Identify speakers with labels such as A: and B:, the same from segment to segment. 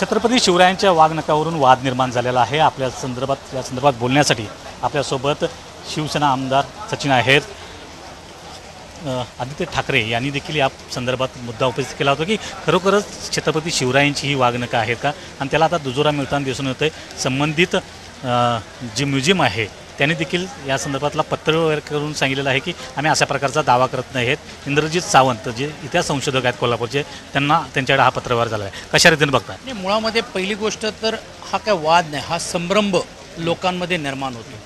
A: छत्रपती शिवरायांच्या वागणकावरून वाद निर्माण झालेला आहे. आपल्या संदर्भात या संदर्भात बोलण्यासाठी आपल्यासोबत शिवसेना आमदार सचिन आहेत आदित्य ठाकरे यांनी देखील या संदर्भात मुद्दा उपस्थित केला होता की खरोखरच छत्रपती शिवरायांची ही वागणकं आहेत का? आणि त्याला आता दुजोरा मिळताना दिसून येतं आहे संबंधित जे म्युझियम आहे त्यांनी देखील या संदर्भातला पत्र वगैरे करून सांगितलेलं आहे की आम्ही अशा प्रकारचा दावा करत नाही आहेत. इंद्रजित सावंत जे इतिहास संशोधक आहेत कोल्हापूरचे त्यांना त्यांच्याकडे हा पत्रव्यवहार झाला आहे. कशा रीतीने बघता
B: नाही मुळामध्ये पहिली गोष्ट तर हा काय वाद नाही हा संभ्रम लोकांमध्ये निर्माण होतो.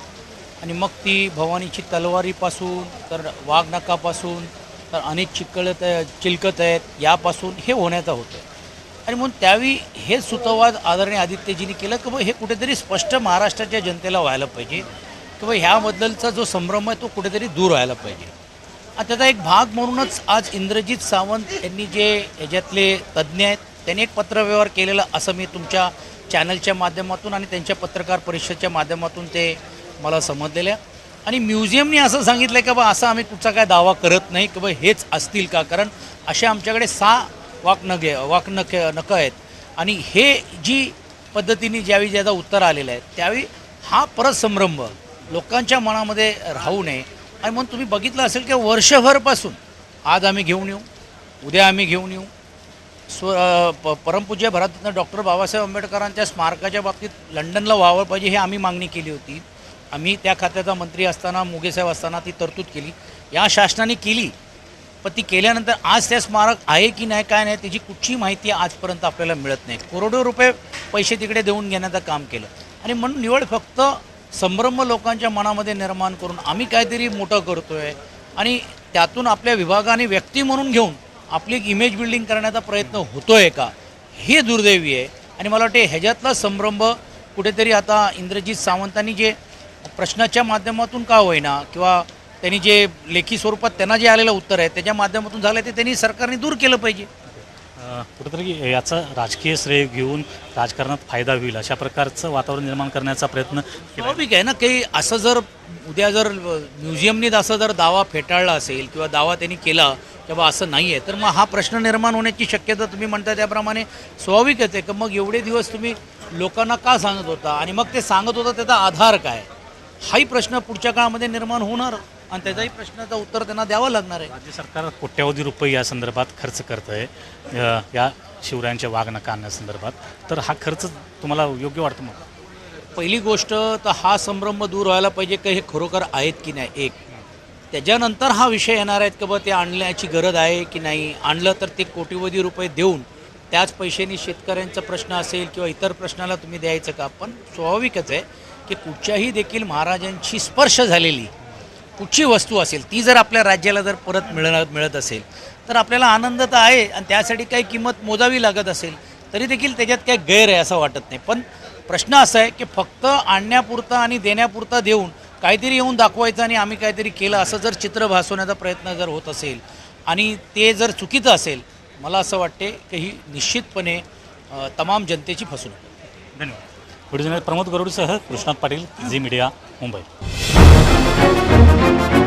B: आणि मग ती भवानीची तलवारीपासून तर वाघनकापासून तर अनेक चिकळत चिलकत आहेत यापासून हे होण्याचा होतं. आणि म्हणून त्यावेळी हे सुतवाद आदरणीय आदित्यजींनी केलं की बा हे कुठेतरी स्पष्ट महाराष्ट्राच्या जनतेला व्हायला पाहिजे. की ह्याबद्दलचा जो संभ्रम आहे तो कुठेतरी दूर व्हायला पाहिजे. त्याचा एक भाग म्हणूनच आज इंद्रजित सावंत यांनी जे याच्यातले तज्ज्ञ आहेत त्यांनी एक पत्रव्यवहार केलेला असं मी तुमच्या चॅनलच्या माध्यमातून आणि त्यांच्या पत्रकार परिषदेच्या माध्यमातून ते मला समजलेलं. आहे आणि म्युझियमने असं सांगितलं की बा असं आम्ही कुठचा काय दावा करत नाही की बा हेच असतील का? कारण असे आमच्याकडे सहा वाकनगे वाकनक नकं आहेत. आणि हे जी पद्धतीने ज्यावेळी ज्याचा उत्तर आलेलं आहे त्यावेळी हा परत संभ्रम लोकांच्या मनामध्ये राहू नये. आणि म्हणून तुम्ही बघितलं असेल की वर्षभरपासून आज आम्ही घेऊन येऊ उद्या आम्ही घेऊन येऊ. स्व प परमपूज्य भारतरत्न डॉक्टर बाबासाहेब आंबेडकरांच्या स्मारकाच्या बाबतीत लंडनला व्हावं पाहिजे हे आम्ही मागणी केली होती. आम्ही त्या खात्याचा मंत्री असताना मुगेसाहेब असताना ती तरतूद केली. या शासनाने केली. पण ती केल्यानंतर आज त्या स्मारक आहे की नाही काय नाही त्याची कुठची माहिती आजपर्यंत आपल्याला मिळत नाही. करोडो रुपये पैसे तिकडे देऊन घेण्याचं काम केलं. आणि म्हणून निवड फक्त संभ्रम लोकांच्या मनामध्ये निर्माण करून आम्ही काहीतरी मोठं करतोय. आणि त्यातून आपल्या विभागाने व्यक्ती म्हणून घेऊन आपली एक इमेज बिल्डिंग करण्याचा प्रयत्न होतोय का? हे दुर्दैवी आहे. आणि मला वाटते ह्याच्यातला संभ्रम कुठेतरी आता इंद्रजित सावंतांनी जे प्रश्नाच्या माध्यमातून का होईना किंवा त्यांनी जे लेखी स्वरूपात त्यांना जे आलेलं उत्तर आहे त्याच्या माध्यमातून झालं ते त्यांनी सरकारने दूर केलं पाहिजे.
A: कुठेतरी याचं राजकीय श्रेय घेऊन राजकारणात फायदा होईल अशा प्रकारचं वातावरण निर्माण करण्याचा प्रयत्न
B: स्वाभाविक आहे ना काही असं जर उद्या जर म्युझियमनी असं जर दावा फेटाळला असेल किंवा दावा त्यांनी केला किंवा असं नाही आहे तर मग हा प्रश्न निर्माण होण्याची शक्यता तुम्ही म्हणता त्याप्रमाणे स्वाभाविकच आहे. की मग एवढे दिवस तुम्ही लोकांना का सांगत होता? आणि मग ते सांगत होता त्याचा आधार काय? हाही प्रश्न पुढच्या काळामध्ये निर्माण होणार. आणि त्याचाही प्रश्नाचं उत्तर त्यांना द्यावं लागणार आहे.
A: राज्य सरकार कोट्यवधी रुपये या संदर्भात खर्च करतं आहे या शिवरायांच्या वागणं आणण्यासंदर्भात तर हा खर्च तुम्हाला योग्य वाटतं मग?
B: पहिली गोष्ट तर हा संभ्रम दूर व्हायला पाहिजे की हे खरोखर आहेत की नाही? एक. त्याच्यानंतर हा विषय येणार आहेत की बा ते आणण्याची गरज आहे की नाही? आणलं तर ते कोटीवधी रुपये देऊन त्याच पैशांनी शेतकऱ्यांचा प्रश्न असेल किंवा इतर प्रश्नाला तुम्ही द्यायचं का? पण स्वाभाविकच आहे की कुठच्याही देखील महाराजांची स्पर्श झालेली कुठची वस्तू असेल ती जर आपल्या राज्याला जर परत मिळणार मिळत असेल तर आपल्याला आनंद तर आहे आणि त्यासाठी काही किंमत मोजावी लागत असेल तरी देखील त्याच्यात काही गैर आहे असं वाटत नाही. पण प्रश्न असा आहे की फक्त आणण्यापुरता आणि देण्यापुरता देऊन काहीतरी येऊन दाखवायचं आणि आम्ही काहीतरी केलं असं जर चित्र भासवण्याचा प्रयत्न जर होत असेल आणि ते जर चुकीचं असेल मला असं वाटते की ही निश्चितपणे तमाम जनतेची फसवणूक.
A: धन्यवाद. पुढे Pramod गरुडसह Krishnat Patil Zee media Mumbai. Thank you.